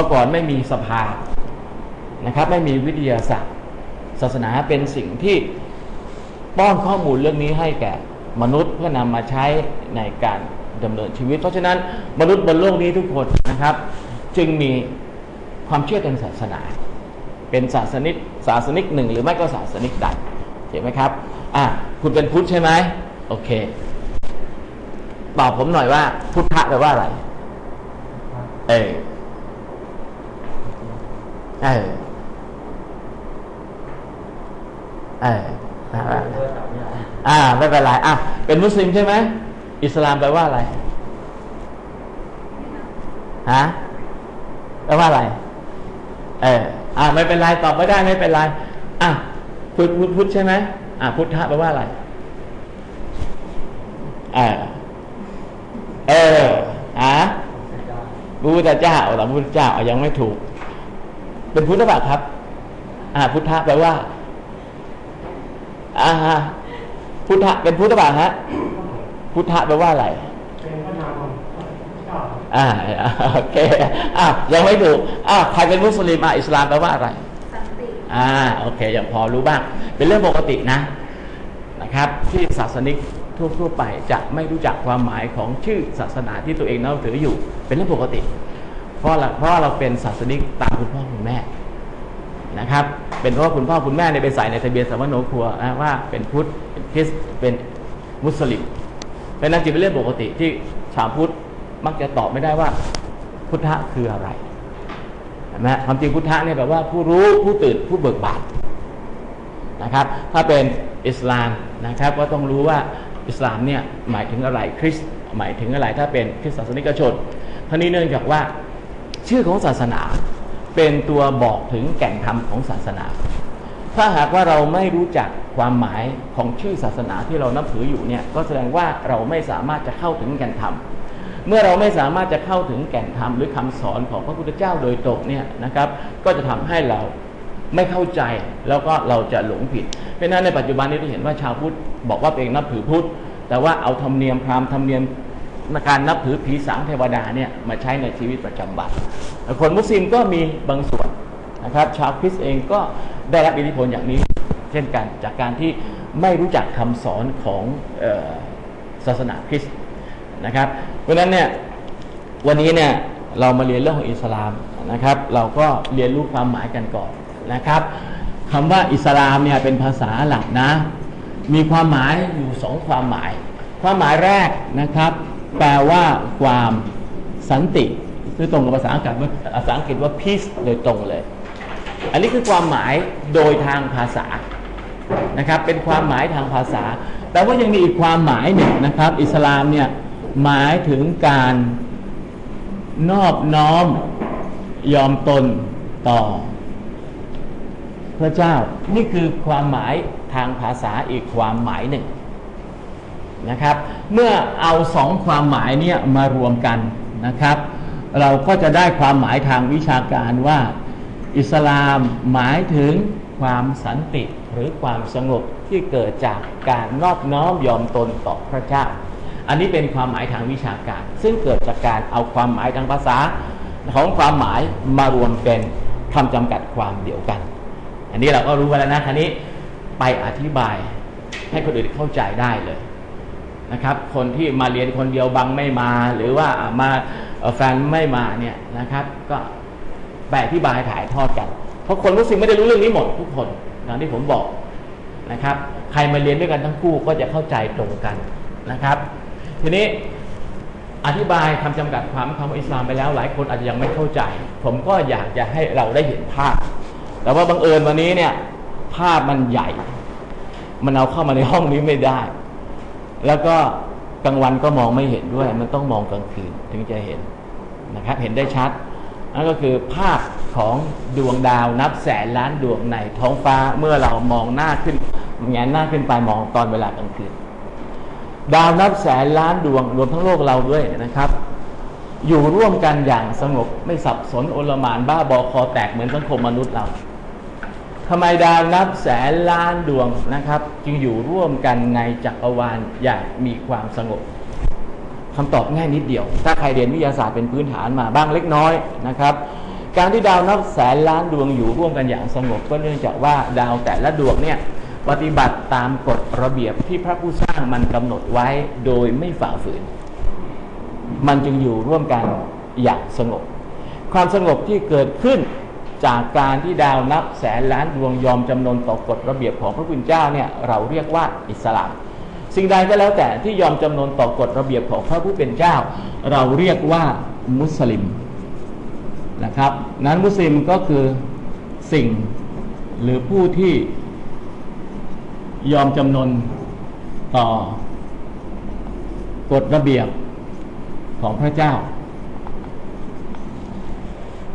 มื่อก่อนไม่มีสภานะครับ ไม่มีวิทยาศาสตร์ ศาสนาเป็นสิ่งที่ป้อนข้อมูลเรื่องนี้ให้แก่มนุษย์เพื่อนำมาใช้ในการดำเนินชีวิต เพราะฉะนั้นมนุษย์บนโลกนี้ทุกคนนะครับ จึงมีความเชื่อทางศาสนา เป็นศาสนิกศาสนิกหนึ่งหรือไม่ก็ศาสนิกใดเห็นไหมครับอะคุณเป็นพุทธใช่ไหมโอเค ตอบผมหน่อยว่า พุทธะแปลว่าอะไร เออ เออเอออ่าไม่เป็นไรอะเป็นมุสลิมใช่ไหมอิสลามแปลว่าอะไรฮะแปลว่าอะไร เอออ่าไม่เป็นไรตอบไม่ได้ไม่เป็นไรอะพุทธพุทธพุทธใช่ไหมอ่าพุทธะแปลว่าอะไรเออเอออะพระพุทธเจ้าแต่พระพุทธเจ้ายังไม่ถูก เป็นพุทธบัตครับ อ่า พุทธะแปลว่า อ่าฮะพุทธะเป็นพุทธบัตฮะ พุทธะแปลว่าอะไรเป็นพระนามของพระเจ้าอ่าโอเคอ่ายังไม่ถูกอ่าใครเป็นมุสลิมอะอิสลามแปลว่าอะไรสันติอ่าโอเคอย่างพอรู้บ้าง เป็นเรื่องปกตินะนะครับ ที่ศาสนิกทั่วๆไปจะไม่รู้จักความหมายของชื่อศาสนาที่ตัวเองนับถืออยู่ เป็นเรื่องปกติ เพราะเราเพราะเราเป็นศาสนิกตามคุณพ่อคุณแม่นะครับ เป็นเพราะว่าคุณพ่อคุณแม่ในยไปใส่ในทะเบียนสมโนครัวนะว่าเป็นพุทธเป็นคริสเป็นมุสลิมเป็นนั้นจึงเป็นเรื่องปกติที่ชาวพุทธมักจะตอบไม่ได้ว่า พุทธะคืออะไรเห็นไหมความจริงพุทธะเนี่ยแปลว่าผู้รู้ผู้ตื่นผู้เบิกบานนะครับ ถ้าเป็นอิสลามนะครับ ก็ต้องรู้ว่าอิสลามเนี่ยหมายถึงอะไรคริสหมายถึงอะไรถ้าเป็นคริสตศาสนิกชนท่านี้เนื่องจากว่า ชื่อของศาสนา เป็นตัวบอกถึงแก่นธรรมของศาสนา ถ้าหากว่าเราไม่รู้จักความหมายของชื่อศาสนาที่เรานับถืออยู่เนี่ยก็แสดงว่าเราไม่สามารถจะเข้าถึงแก่นธรรมเมื่อเราไม่สามารถจะเข้าถึงแก่นธรรมหรือคำสอนของพระพุทธเจ้าโดยตรงเนี่ยนะครับ ก็จะทำให้เราไม่เข้าใจแล้วก็เราจะหลงผิด เพราะฉะนั้นในปัจจุบันนี้เราเห็นว่าชาวพุทธบอกว่าเองนับถือพุทธแต่ว่าเอาธรรมเนียมพราหมณ์ธรรมเนียม การนับถือผีสางเทวดาเนี่ยมาใช้ในชีวิตประจำวันคนมุสลิมก็มีบางส่วนนะครับ ชาวคริสต์เองก็ได้รับอิทธิพลอย่างนี้ เช่นกันจากการที่ไม่รู้จักคำสอนของศาสนาคริสต์นะครับ เพราะฉะนั้นเนี่ยวันนี้เนี่ยเรามาเรียนเรื่องของอิสลามนะครับ เราก็เรียนรู้ความหมายกันก่อนนะครับคำว่าอิสลามเนี่ยเป็นภาษาหลักนะ มีความหมายอยู่สองความหมาย ความหมายแรกนะครับ แปลว่าความสันติคือตรงกับภาษาอังกฤษว่าภาษาอังกฤษว่า peace โดยตรงเลย อันนี้คือความหมายโดยทางภาษานะครับเป็นความหมายทางภาษา แต่ว่ายังมีอีกความหมายหนึ่งนะครับ อิสลามเนี่ยหมายถึงการนอบน้อมยอมตนต่อ พระเจ้านี่คือความหมายทางภาษาอีกความหมายหนึ่ง นะครับ เมื่อเอาสองความหมายเนี่ยมารวมกันนะครับ เราก็จะได้ความหมายทางวิชาการว่า อิสลามหมายถึงความสันติหรือความสงบที่เกิดจากการนอบน้อมยอมตนต่อพระเจ้า อันนี้เป็นความหมายทางวิชาการ ซึ่งเกิดจากการเอาความหมายทางภาษาของความหมายมารวมเป็นคำจำกัดความเดียวกัน อันนี้เราก็รู้แล้วนะคันนี้ไปอธิบายให้คนอื่นเข้าใจได้เลย นะครับ คนที่มาเรียนคนเดียวบังไม่มา หรือว่ามาแฟนไม่มาเนี่ยนะครับ ก็ไปลอธิบายถ่ายทอดกัน เพราะคนมุสลิมไม่ได้รู้เรื่องนี้หมดทุกคนอย่างที่ผมบอกนะครับ ใครมาเรียนด้วยกันทั้งคู่ก็จะเข้าใจตรงกันนะครับ ทีนี้อธิบายคำจำกัดความคำว่าอิสลามไปแล้ว หลายคนอาจจะยังไม่เข้าใจ ผมก็อยากจะให้เราได้เห็นภาพ แต่ว่าบังเอิญวันนี้เนี่ยภาพมันใหญ่ มันเอาเข้ามาในห้องนี้ไม่ได้ แล้วก็กลางวันก็มองไม่เห็นด้วย มันต้องมองกลางคืนถึงจะเห็นนะครับ เห็นได้ชัดนั่นก็คือภาพของดวงดาวนับแสนล้านดวงในท้องฟ้าเมื่อเรามองหน้าขึ้นแงนหน้าขึ้นไปมองตอนเวลากลางคืนดาวนับแสนล้านดวงรวมทั้งโลกเราด้วยนะครับ อยู่ร่วมกันอย่างสงบไม่สับสนโอลมานบ้าบอคอแตกเหมือนสังคมมนุษย์เรา ทำไมดาวนับแสนล้านดวงนะครับ จึงอยู่ร่วมกันในจักรวาลอย่างมีความสงบคำตอบง่ายนิดเดียว ถ้าใครเรียนวิทยาศาสตร์เป็นพื้นฐานมาบ้างเล็กน้อยนะครับ การที่ดาวนับแสนล้านดวงอยู่ร่วมกันอย่างสงบ ก็เนื่องจากว่าดาวแต่ละดวงเนี่ยปฏิบัติตามกฎระเบียบที่พระผู้สร้างมันกำหนดไว้โดยไม่ฝ่าฝืน มันจึงอยู่ร่วมกันอย่างสงบ ความสงบที่เกิดขึ้น จากการที่ดาวนับแสนล้านดวงยอมจำนนต่อกฎระเบียบของพระคุณเจ้าเนี่ยเราเรียกว่าอิสลาม สิ่งใดก็แล้วแต่ที่ยอมจำนนต่อกฎระเบียบของพระผู้เป็นเจ้า เราเรียกว่ามุสลิมนะครับนั้นมุสลิมก็คือสิ่งหรือผู้ที่ยอมจำนนต่อกฎระเบียบของพระเจ้า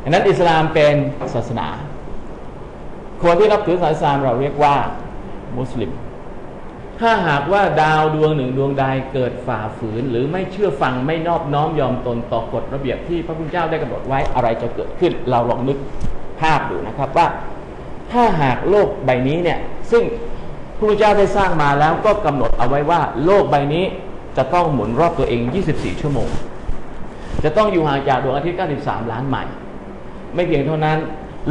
ดังนั้นอิสลามเป็นศาสนา คนที่นับถือศาสนาเราเรียกว่ามุสลิม ถ้าหากว่าดาวดวงหนึ่งดวงใดเกิดฝ่าฝืน หรือไม่เชื่อฟังไม่นอบน้อมยอมตนต่อกฎระเบียบที่พระพุทธเจ้าได้กำหนดไว้อะไรจะเกิดขึ้น เราลองนึกภาพดูนะครับว่า ถ้าหากโลกใบนี้เนี่ยซึ่งพระพุทธเจ้าได้สร้างมาแล้วก็กำหนดเอาไว้ว่า โลกใบนี้จะต้องหมุนรอบตัวเอง 24 ชั่วโมง จะต้องอยู่ห่างจากดวงอาทิตย์ 93 ล้านไมล์ ไม่เพียงเท่านั้น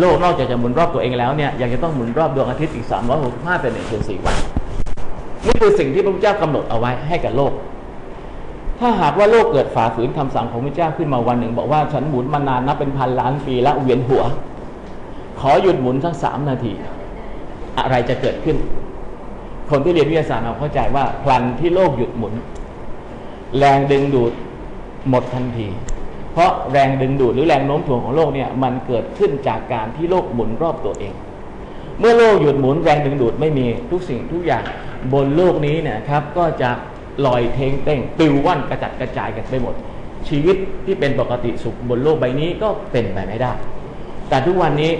โลกนอกจากจะหมุนรอบตัวเองแล้วเนี่ยยังจะต้องหมุนรอบดวงอาทิตย์อีก 365 เป็นหนึ่งคืนสี่วัน นี่คือสิ่งที่พระพุทธเจ้ากำหนดเอาไว้ให้กับโลก ถ้าหากว่าโลกเกิดฝ่าฝืนคำสั่งของพระเจ้าขึ้นมาวันหนึ่ง บอกว่าฉันหมุนมานานนับเป็นพันล้านปีแล้วเวียนหัว ขอหยุดหมุนสักสามนาที อะไรจะเกิดขึ้น คนที่เรียนวิทยาศาสตร์เราเข้าใจว่าพลันที่โลกหยุดหมุน แรงดึงดูดหมดทันที เพราะแรงดึงดูดหรือแรงโน้มถ่วงของโลกเนี่ยมันเกิดขึ้นจากการที่โลกหมุนรอบตัวเอง เมื่อโลกหยุดหมุนแรงดึงดูดไม่มีทุกสิ่งทุกอย่างบนโลกนี้เนี่ยครับก็จะลอยเทงเต้งปิวว่อนกระจัดกระจายกันไปหมด ชีวิตที่เป็นปกติสุขบนโลกใบนี้ก็เป็นไปไม่ได้ แต่ทุกวันนี้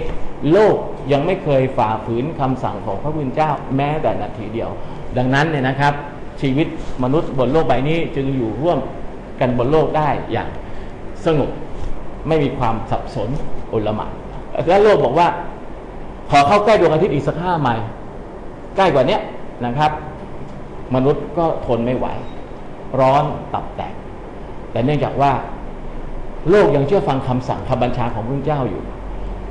โลกยังไม่เคยฝ่าฝืนคำสั่งของพระพุทธเจ้าแม้แต่นาทีเดียว ดังนั้นเนี่ยนะครับ ชีวิตมนุษย์บนโลกใบนี้จึงอยู่ร่วมกันบนโลกได้อย่าง สงบไม่มีความสับสนโอลหม่านและโลกบอกว่า ขอเข้าใกล้ดวงอาทิตย์อีกสักห้าไมล์ใกล้กว่าเนี้ยนะครับ มนุษย์ก็ทนไม่ไหว ร้อนตับแตก แต่เนื่องจากว่า โลกยังเชื่อฟังคำสั่งคำบัญชาของพระเจ้าอยู่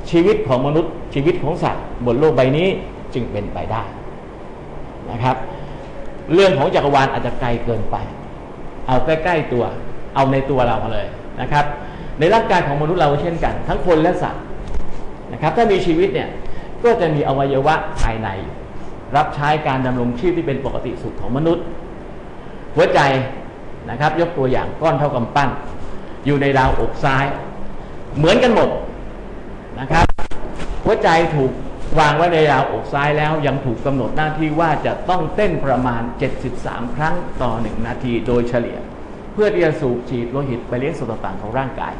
ชีวิตของมนุษย์ชีวิตของสัตว์บนโลกใบนี้จึงเป็นไปได้นะครับ เรื่องของจักรวาลอาจจะไกลเกินไป เอาใกล้ๆตัว เอาในตัวเรามาเลย นะครับ ในร่างกายของมนุษย์เราเช่นกัน ทั้งคนและสัตว์นะครับ ถ้ามีชีวิตเนี่ยก็จะมีอวัยวะภายใน รับใช้การดำรงชีพที่เป็นปกติสุขของมนุษย์ หัวใจนะครับ ยกตัวอย่างก้อนเท่ากำปั้น อยู่ในดาวอกซ้าย เหมือนกันหมดนะครับ หัวใจถูกวางไว้ในดาวอกซ้ายแล้วยังถูกกำหนดหน้าที่ว่าจะต้องเต้นประมาณ 73 ครั้งต่อ 1 นาทีโดยเฉลี่ย เพื่อที่จะสูบฉีดโลหิตไปเลี้ยงส่วนต่างๆของร่างกาย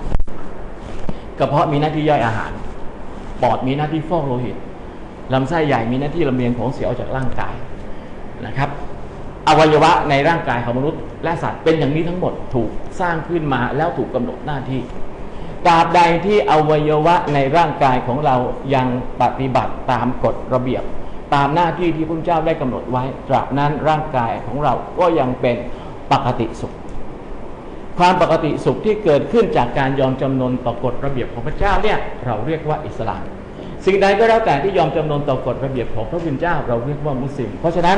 กระเพาะมีหน้าที่ย่อยอาหาร ปอดมีหน้าที่ฟอกโลหิตลำไส้ใหญ่มีหน้าที่ลำเลียงของเสียออกจากร่างกายนะครับ อวัยวะในร่างกายของมนุษย์ และสัตว์เป็นอย่างนี้ทั้งหมดถูกสร้างขึ้นมาแล้วถูกกำหนดหน้าที่ตราบใดที่อวัยวะในร่างกายของเรายังปฏิบัติตามกฎระเบียบ ตามหน้าที่ที่พระเจ้าได้กำหนดไว้ตราบนั้นร่างกายของเราก็ยังเป็นปกติสุข ความปกติสุขที่เกิดขึ้นจากการยอมจำนนต่อกฎระเบียบของพระเจ้าเนี่ยเราเรียกว่าอิสลามสิ่งใดก็แล้วแต่ที่ยอมจำนนต่อกฎระเบียบของพระผู้เป็นเจ้าเราเรียกว่ามุสลิม เพราะฉะนั้น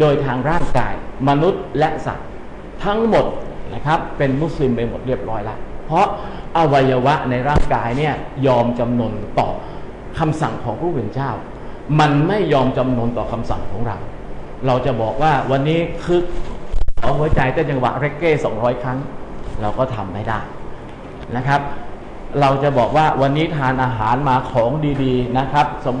โดยทางร่างกายมนุษย์และสัตว์ทั้งหมดนะครับเป็นมุสลิมไปหมดเรียบร้อยล้วเพราะอวัยวะในร่างกายเนี่ยยอมจำนนต่อคำสั่งของพระผู้เป็นเจ้า มันไม่ยอมจำนนต่อคำสั่งของเรา เราจะบอกว่าวันนี้คึก ขอหัวใจเต้นจังหวะเรกเก้สองร้อยครั้ง เราก็ทำไม่ได้นะครับ เราจะบอกว่าวันนี้ทานอาหารมาของดีๆนะครับ สมมติ